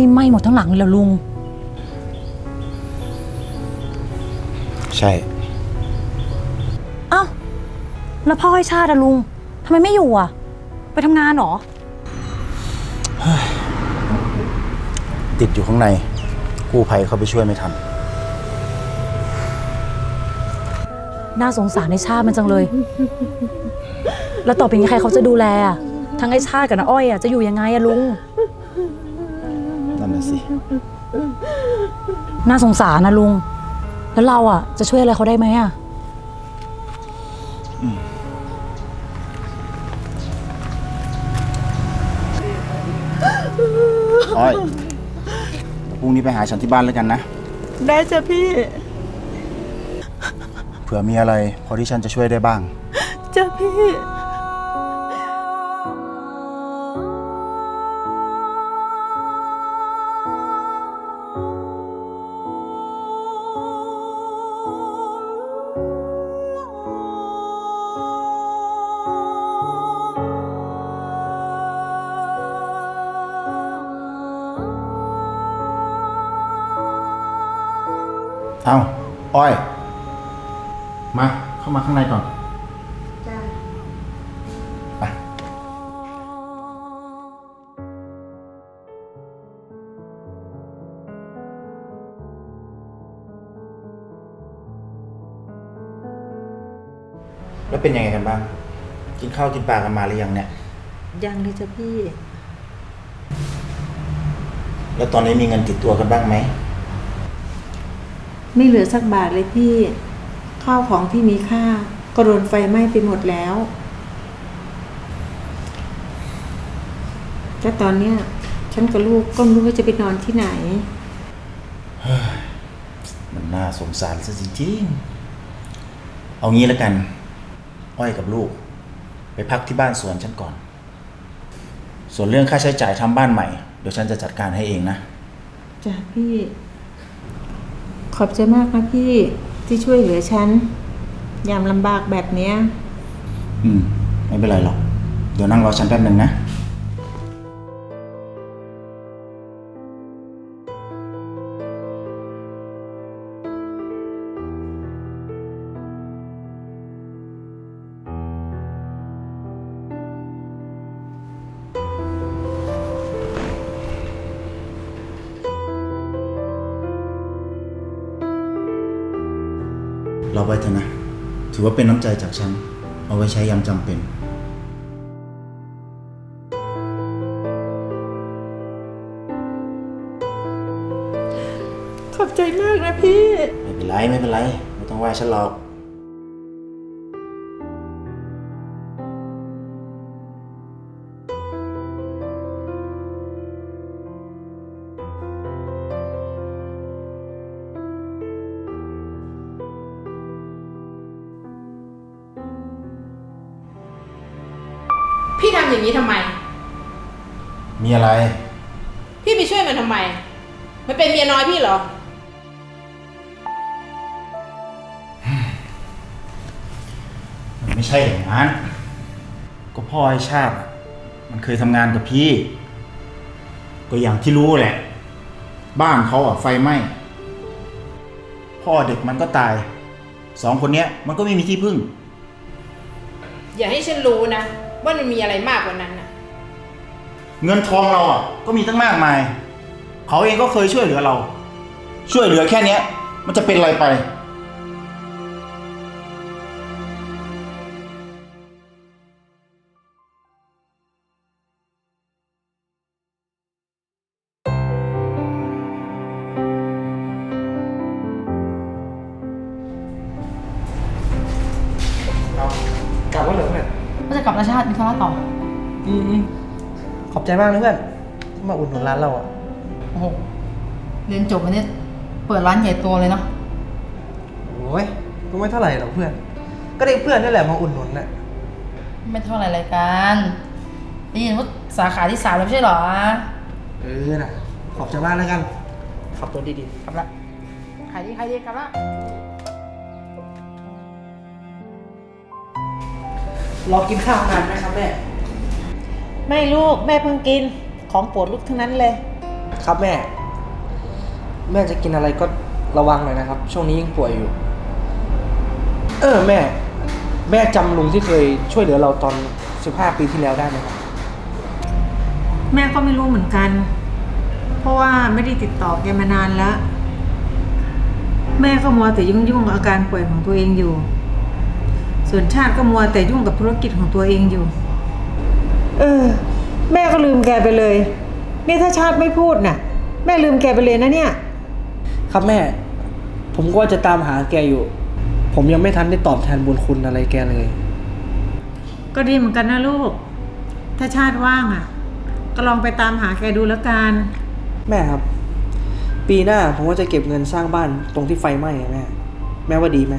นี่ไหม้หมดทั้งหลังเลยเหรอลุง ใช่ อ้าว แล้วพ่อให้ชาติอะลุงทำไมไม่อยู่อะไปทำงานเหรอ ติดอยู่ข้างใน กู้ภัยเขาไปช่วยไม่ทัน น่าสงสารในชาติมันจังเลย แล้วต่อไปนี้ใครเขาจะดูแลอะทั้งไอ้ชาติกับน้าอ้อยอะจะอยู่ยังไงอะลุงนั่นน่ะสิ น่าสงสารนะลุง แล้วเราอะจะช่วยอะไรเขาได้ไหมอะอ้อยพรุ่งนี้ไปหาฉันที่บ้านแล้วกันนะ ได้จ้ะพี่เผื่อมีอะไรพอที่ฉันจะช่วยได้บ้าง จ้ะพี่ เอาอ้อย มา เข้ามาข้างในก่อนไป แล้วเป็นยังไงกันบ้าง กินข้าวกินปลากันมาหรือยังเนี่ย ยังเลยจ้ะพี่ แล้วตอนนี้มีเงินติดตัวกันบ้างไหม ไม่เหลือสักบาทเลยพี่ ข้าวของที่มีค่าก็โดนไฟไหม้ไปหมดแล้วแล้วตอนเนี้ยฉันกับลูกก็ไม่รู้ว่าจะไปนอนที่ไหนมันน่าสงสารซะจริงๆ เอางี้แล้วกัน อ้อยกับลูก ไปพักที่บ้านสวนฉันก่อน ส่วนเรื่องค่าใช้จ่ายทำบ้านใหม่ เดี๋ยวฉันจะจัดการให้เองนะ จ้ะพี่ข อบใจมากนะพี่ที่ช่วยเหลือฉัน ยามลำบากแบบเนี้ย อืม ไม่เป็นไรหรอก เดี๋ยวนั่งรอฉันแป๊บหนึ่งนะ ราไว้เถอะนะ ถือว่าเป็นน้ำใจจากฉัน เอาไว้ใช้ยามจำเป็น ขอบใจมากนะพี่ ไม่เป็นไร ไม่เป็นไร ไม่ต้องว่าฉันหรอก อย่างนี้ทำไม มีอะไร พี่ไปช่วยมันทำไม มันเป็นเมียน้อยพี่เหรอ มันไม่ใช่อย่างนั้น ก็พ่อไอ้ชาติ มันเคยทำงานกับพี่ ก็อย่างที่รู้แหละ บ้านเขาอะไฟไหม้ พ่อเด็กมันก็ตาย สองคนเนี้ย มันก็ไม่มีที่พึ่ง อย่าให้ฉันรู้นะ ว่ามันมีอะไรมากกว่านั้นนะเงินทองเราอะก็มีตั้งมากมาย เขาเองก็เคยช่วยเหลือเรา ช่วยเหลือแค่เนี้ย มันจะเป็นอะไรไป จะกลับราชาติมีธุระต่อ อืมอืมขอบใจมากนะเพื่อนที่มาอุดหนุนร้านเราอะ โอ้โห เรียนจบมาเนี่ยเปิดร้านใหญ่โตเลยเนาะ โอ้ยก็ไม่เท่าไหร่หรอกเพื่อน ก็ได้เพื่อนนี่แหละมาอุดหนุนน่ะ ไม่เท่าไหร่รายการได้ยินว่าสาขาที่สามแล้วไม่ใช่เหรอ เออน่ะ ขอบใจมากแล้วกัน ขับตัวดีกลับละขายดีขายดีกลับละ รอกินข้าวนานไหมครับแม่ ไม่ลูกแม่เพิ่งกินของโปรดลูกทั้งนั้นเลย ครับแม่ แม่จะกินอะไรก็ระวังหน่อยนะครับ ช่วงนี้ยังป่วยอยู่ เออแม่ แม่จำลุงที่เคยช่วยเหลือเราตอน 15 ปีที่แล้วได้ไหมครับ แม่ก็ไม่รู้เหมือนกัน เพราะว่าไม่ได้ติดต่อแกมานานแล้ว แม่ก็มัวแต่ยุ่งยุ่งๆกับอาการป่วยของตัวเองอยู่ ส่วนชาติก็มัวแต่ยุ่งกับธุรกิจของตัวเองอยู่ เออ แม่ก็ลืมแกไปเลย นี่ถ้าชาติไม่พูดน่ะ แม่ลืมแกไปเลยนะเนี่ย ครับแม่ ผมก็ว่าจะตามหาแกอยู่ ผมยังไม่ทันได้ตอบแทนบุญคุณอะไรแกเลย ก็ดีเหมือนกันนะลูก ถ้าชาติว่างอะ ก็ลองไปตามหาแกดูแล้วกัน แม่ครับ ปีหน้าผมว่าจะเก็บเงินสร้างบ้านตรงที่ไฟไหม้อะแม่ แม่ว่าดีไหม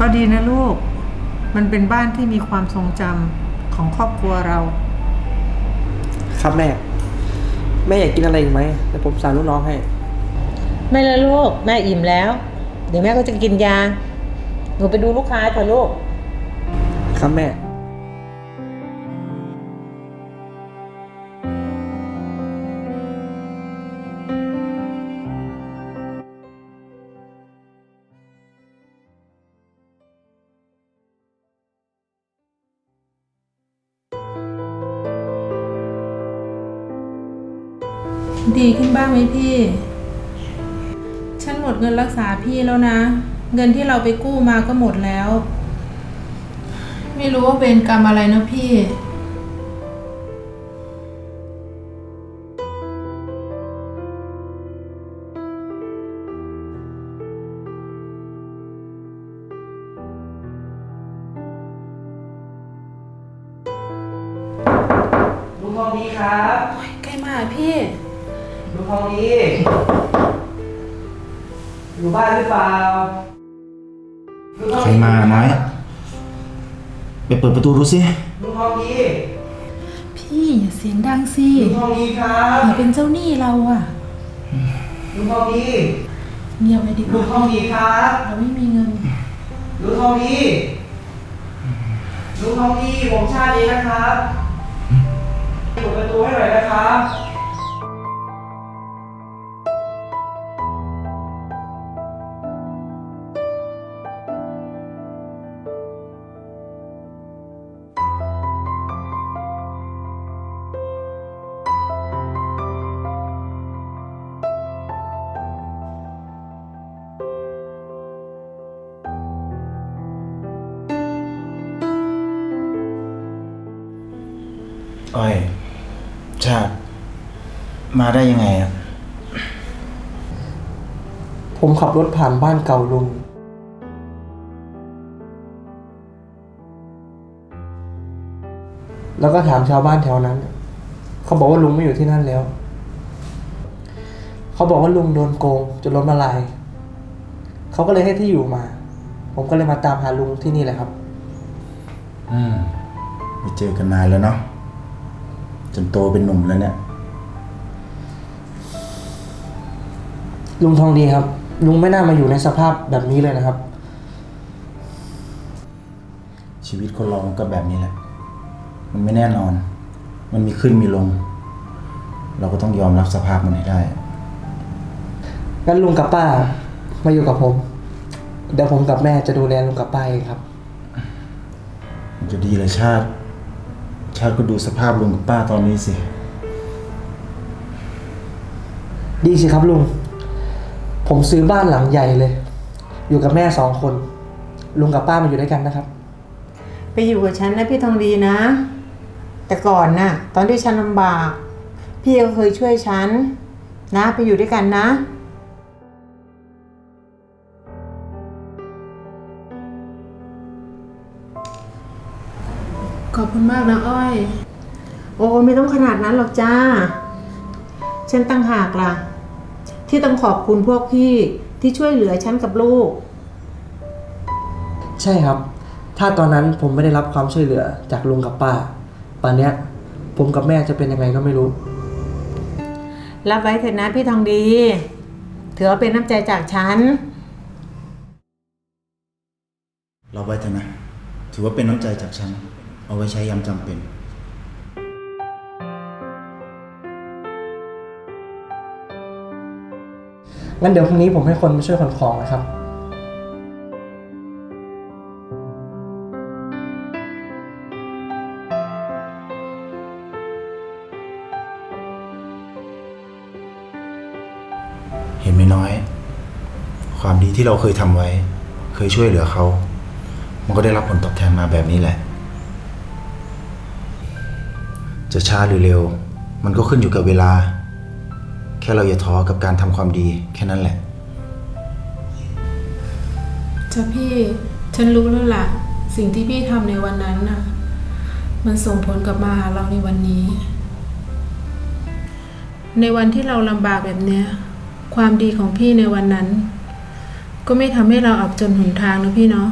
ก็ดีนะลูก มันเป็นบ้านที่มีความทรงจำของครอบครัวเรา ครับแม่ แม่อยากกินอะไรอีกไหมเดี๋ยวผมสั่งลูกน้องให้ ไม่ละลูก แม่อิ่มแล้ว เดี๋ยวแม่ก็จะกินยา หนูไปดูลูกค้าเถอะลูก ครับแม่ ดีขึ้นบ้างไหมพี่ ฉันหมดเงินรักษาพี่แล้วนะ เงินที่เราไปกู้มาก็หมดแล้ว ไม่รู้ว่าเวรกรรมอะไรนะพี่ ลุงทองดีครับ ใกล้มาพี่ ลุงทองดี อยู่บ้านหรือเปล่าลุงทองใครดีมาน้อยไปเปิดประตูดูสิลุงทองดีพี่อย่าเสียงดังสิลุงทองดีครับอย่าเป็นเจ้าหนี้เราอะลุงทองดีเงียบไปดีกลุงว่าทองดีครับเราไม่มีเงินลุงทองดีลุงทองดีผมชาติเองนะครับเปิดประตูให้หน่อยนะครับ อ้อย ชาติ มาได้ยังไงอะผมขับรถผ่านบ้านเก่าลุง แล้วก็ถามชาวบ้านแถวนั้น เขาบอกว่าลุงไม่อยู่ที่นั่นแล้ว เขาบอกว่าลุงโดนโกงจนล้มละลาย เขาก็เลยให้ที่อยู่มา ผมก็เลยมาตามหาลุงที่นี่แหละครับ อืมไม่เจอกันนานแล้วเนาะจ นโตเป็นหนุ่มแล้วเนี่ย ลุงทองดีครับ ลุงไม่น่ามาอยู่ในสภาพแบบนี้เลยนะครับ ชีวิตคนเรามันก็แบบนี้แหละ มันไม่แน่นอน มันมีขึ้นมีลง เราก็ต้องยอมรับสภาพมันให้ได้ งั้นลุงกับป้ามาอยู่กับผม เดี๋ยวผมกับแม่จะดูแลลุงกับป้าเองครับ มันจะดีเลยชาติ ชาติก็ดูสภาพลุงกับป้าตอนนี้สิ ดีสิครับลุง ผมซื้อบ้านหลังใหญ่เลย อยู่กับแม่สองคน ลุงกับป้ามาอยู่ด้วยกันนะครับ ไปอยู่กับฉันนะพี่ทองดีนะ แต่ก่อนน่ะ ตอนที่ฉันลำบาก พี่ก็เคยช่วยฉัน นะไปอยู่ด้วยกันนะ ขอบคุณมากนะอ้อย โอ้ไม่ต้องขนาดนั้นหรอกจ้า ฉันตั้งหากล่ะ ที่ต้องขอบคุณพวกพี่ที่ช่วยเหลือฉันกับลูก ใช่ครับ ถ้าตอนนั้นผมไม่ได้รับความช่วยเหลือจากลุงกับป้าป่านเนี้ย ผมกับแม่จะเป็นยังไงก็ไม่รู้ รับไว้เถอะนะพี่ทองดี ถือว่าเป็นน้ำใจจากฉัน เราไว้เถอะนะ ถือว่าเป็นน้ำใจจากฉัน เอาไว้ใช้ยามจำเป็นงั้นเดี๋ยวพรุ่งนี้ผมให้คนมาช่วยขนของนะครับ เห็นไหมน้อย ความดีที่เราเคยทำไว้ เคยช่วยเหลือเขา มันก็ได้รับผลตอบแทนมาแบบนี้แหละ จะช้าหรือเร็ว มันก็ขึ้นอยู่กับเวลา แค่เราอย่าท้อกับการทำความดีแค่นั้นแหละ จ้ะพี่ ฉันรู้แล้วล่ะ สิ่งที่พี่ทำในวันนั้นน่ะ มันส่งผลกลับมาหาเราในวันนี้ ในวันที่เราลำบากแบบเนี้ย ความดีของพี่ในวันนั้น ก็ไม่ทำให้เราอับจนหนทางนะพี่เนาะ